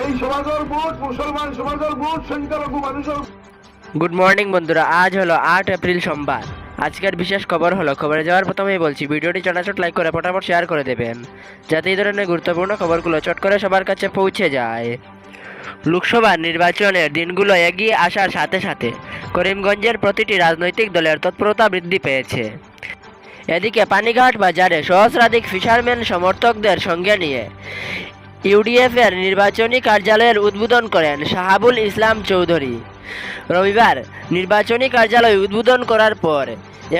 এই সমাজের মুসলমান সমাজের সংখ্যালঘু মানুষের গুড মর্নিং বন্ধুরা, আজ হলো আট এপ্রিল সোমবার। আজকের বিশেষ খবর হলো, খবরে যাওয়ার প্রথমেই বলছি, ভিডিওটি চটাচট লাইক করে ফটাফট শেয়ার করে দেবেন, যাতে এই ধরনের গুরুত্বপূর্ণ খবরগুলো চট করে সবার কাছে পৌঁছে যায়। লোকসভা নির্বাচনের দিনগুলো এগিয়ে আসার সাথে সাথে করিমগঞ্জের প্রতিটি রাজনৈতিক দলের তৎপরতা বৃদ্ধি পেয়েছে। এদিকে পানিঘাট বাজারে সহস্রাধিক ফিশারম্যান সমর্থকদের সঙ্গে নিয়ে ইউডিএফ এর নির্বাচনী কার্যালয়ের উদ্বোধন করেন শাহাবুল ইসলাম চৌধুরী। রবিবার নির্বাচনী কার্যালয় উদ্বোধন করার পর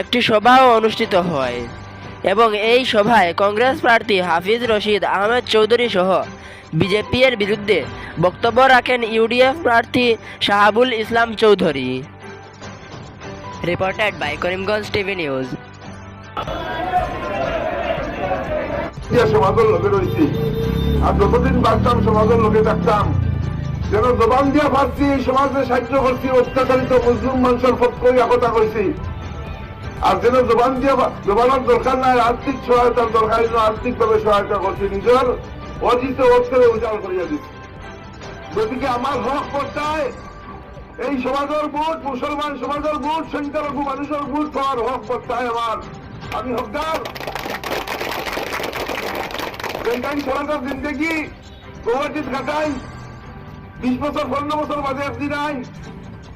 একটি সভাও অনুষ্ঠিত হয় এবং এই সভায় কংগ্রেস প্রার্থী হাফিজ রশিদ আহমেদ চৌধুরী সহ বিজেপি এর বিরুদ্ধে বক্তব্য রাখেন ইউডিএফ প্রার্থী Shahabul Islam Chowdhury. Reported by Karimganj TV news. যে সমাজের লোকে রয়েছি আর যতদিন বাঁচতাম, সমাজের লোকে থাকতাম। যেন জবান দিয়া ভাবছি সমাজে সাহায্য করছি, অত্যাচারিত মুসলিম মানুষের পথ করি, একতা করছি আর যেন জবান দিয়া জবানের দরকার নাই আর্থিক সহায়তার দরকার জন্য আর্থিক ভাবে সহায়তা করছি নিজের অজিত অর্থে উজাড় করিয়া দিচ্ছি গতিকে আমার হক পর্যায়ে এই সমাজের ভোট মুসলমান সমাজের ভোট সংখ্যালঘু মানুষের ভোট পাওয়ার হক পর্যায়ে আমার আমি হকদার বেঙ্গাই সমাজের জিন্দগি প্রবাচিত কাটাই বিশ বছর, পনেরো বছর বাদে একদিন নাই।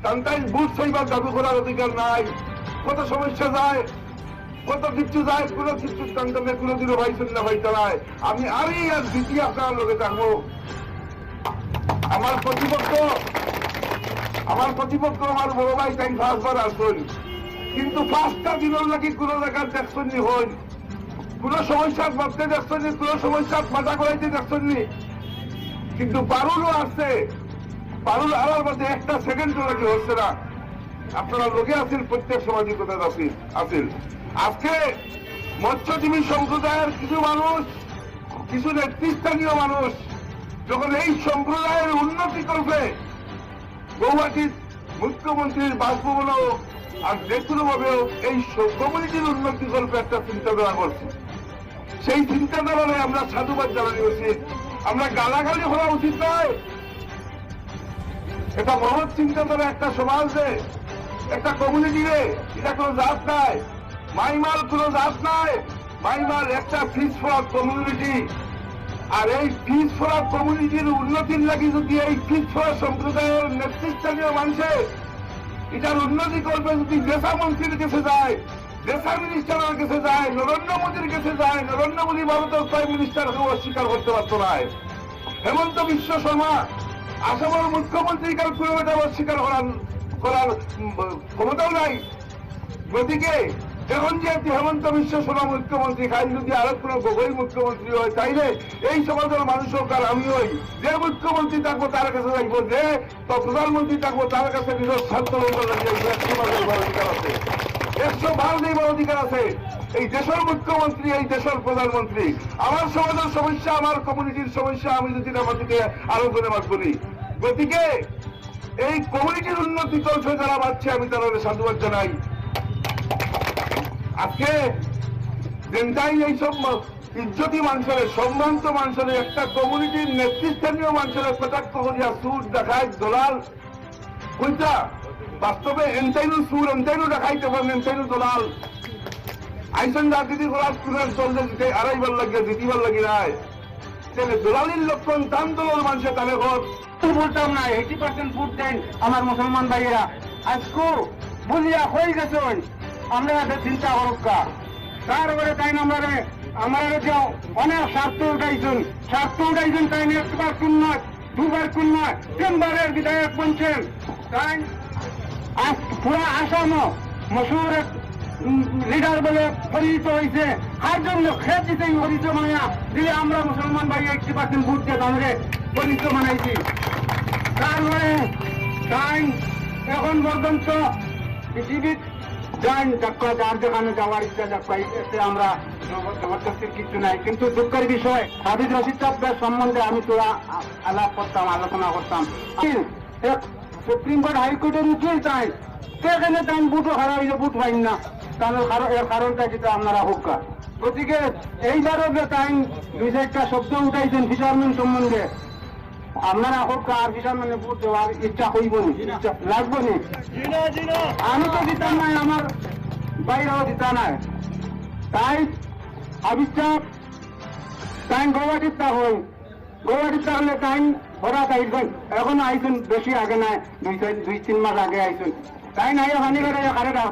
তান্তাই বুথ ছইবার দাবি করার অধিকার নাই। কত সমস্যা যায়, কত কিছু যায়, কোনো কিছু তান্তাকে কোনোদিনও ভাইছেন না ভাই চালায় আমি আরই আর দ্বিতীয় আপনার লোকে থাকব। আমার প্রতিপক্ষ আমার প্রতিপক্ষ আমার বড় ভাই তাই ফার্স্টবার আসুন কিন্তু পাঁচটা দিনের লাগি কোন জায়গার দেখছেন হই কোন সমস্যার ভাবতে কোন সমস্যার মাথা করাইতে কিন্তু পারুলও আসছে পারুল আলার মধ্যে একটা সেকেন্ডও লাগে হচ্ছে না। আপনারা লোকে আছেন প্রত্যেক আজকে মৎস্যজীবী সম্প্রদায়ের কিছু মানুষ, কিছু নেতৃস্থানীয় মানুষ যখন এই সম্প্রদায়ের উন্নতি করবে, গৌহাটির মুখ্যমন্ত্রীর বাসভবনও আর যে কোনো ভাবেও এই কমিউনিটির উন্নতি করবে একটা চিন্তাধারা করছে। সেই চিন্তাধারায় আমরা সাধুবাদ জানানো উচিত আমরা গালাগালি হওয়া উচিত নয়। এটা মহৎ চিন্তাধারা একটা সমাজে, একটা কমিউনিটি রে, এটা কোনো জাত নাই। মাইমাল কোনো জাত নাই। মাইমাল একটা ফিস ফর কমিউনিটি আর এই ফিস ফরা কমিউনিটির উন্নতির লাগি যদি এই ফিস ফরা সম্প্রদায়ের নেতৃস্থানীয় মানুষের এটার উন্নতি করবে যদি দেশা মন্ত্রীর কাছে যায় দেশা মিনিস্টারের কাছে যায়, নরেন্দ্র মোদীর কাছে যায়, নরেন্দ্র মোদী ভারতের প্রাইম মিনিস্টারকে অস্বীকার করতে পারত না। হেমন্ত বিশ্ব শর্মা আসামের মুখ্যমন্ত্রীকে কোনো এটা অস্বীকার করার করার ক্ষমতাও নাই। গতিকে এখন যেহেতু হেমন্ত বিশ্ব শর্মা মুখ্যমন্ত্রী খাই যদি আরও কোনো গগৈ মুখ্যমন্ত্রী হয়, তাইলে এই সমাজের মানুষ হোক আর আমি হই। যে মুখ্যমন্ত্রী থাকব তার কাছে থাকব যে তো প্রধানমন্ত্রী থাকব তার কাছে নিজের স্বার্থ আছে একশো ভাগ নেবার অধিকার আছে। এই দেশের মুখ্যমন্ত্রী, এই দেশের প্রধানমন্ত্রী। আমার সমাজের সমস্যা, আমার কমিউনিটির সমস্যা, আমি যদি আমার দিকে আরও করে। গতিকে এই কমিউনিটির উন্নতি চলছে, যারা পাচ্ছে, আমি তাদের সাধুবাদ জানাই। আজকে যেটাই এইসব ম- ইজ্জতি মানুষের, সম্ভ্রান্ত মানুষের, একটা কমিউনিটির নেতৃস্থানীয় মানুষের, কটাক্ষ করিয়া সুর দেখায়, দলাল, কইতা বাস্তবে এনতাইনু সুর এনতাইনু দেখাইতে পারেন এনতাইনু দলাল। আইসন রাজনীতি করার স্টুডেন্ট চলছে দিতে আড়াইবার লাগে দ্বিতীয়বার লাগি নাই। তাহলে দলালির লক্ষণ দান দলাল মানুষের তাহলে ঘর বলতাম না এইটি পার্সেন্ট ভোট দেন আমার মুসলমান ভাইয়েরা। আজকো বলিয়া হয়ে গেছে আমরা এদের চিন্তা করুকা তারপরে তাই আমরা আমার যে অনেক স্বার্থ উঠাইছেন স্বার্থ উঠাইছেন তাই একবার কোন নয় দুবার কোন নয় তিনবারের বিধায়ক বলছেন। তাই আজ পুরা আসাম মশুর লিডার বলে পরিচিত হয়েছে আর জন্য খেয়ে দিতে পরিচয় মানা দিলে আমরা মুসলমান ভাই এইটি পার্সেন্ট দিয়ে আমাদের পরিচয় মানাইছি। তারপরে তাই এখন পর্যন্ত পৃথিবীর যান যাক্কা যার যেখানে যাওয়ার ইচ্ছা যাক্কা এতে আমরা জবরদস্তির কিছু নাই। কিন্তু দুঃখের বিষয় হাবিজ রশিদ সম্বন্ধে আমি তোরা আলাপ করতাম, আলোচনা করতাম। সুপ্রিম কোর্ট হাইকোর্টের উচিত তাই সেখানে তাই বুটও হারা হইলে বুট পাইন না। কারণ- এর কারণটা যেটা আপনারা হোকা গতিকে এইবারও যে তাই দুই চারটা শব্দ উঠাইছেন ফিচারমেন্ট সম্বন্ধে আপনারা হোক আর কিসার মানে ভোট দেওয়ার ইচ্ছা হইব নি? ইচ্ছা লাগবো নি? আমি তো দিতাম নাই আমার বাইরেও দিতা নাই। তাই আবিষ্কার তাই গৌহাটির তা হই। গৌহাটির তাহলে টাইম ওরা তাইছেন এখন আইসুন, বেশি আগে নাই, দুই দুই তিন মাস আগে আইসুন। তাই নাই হানি কারে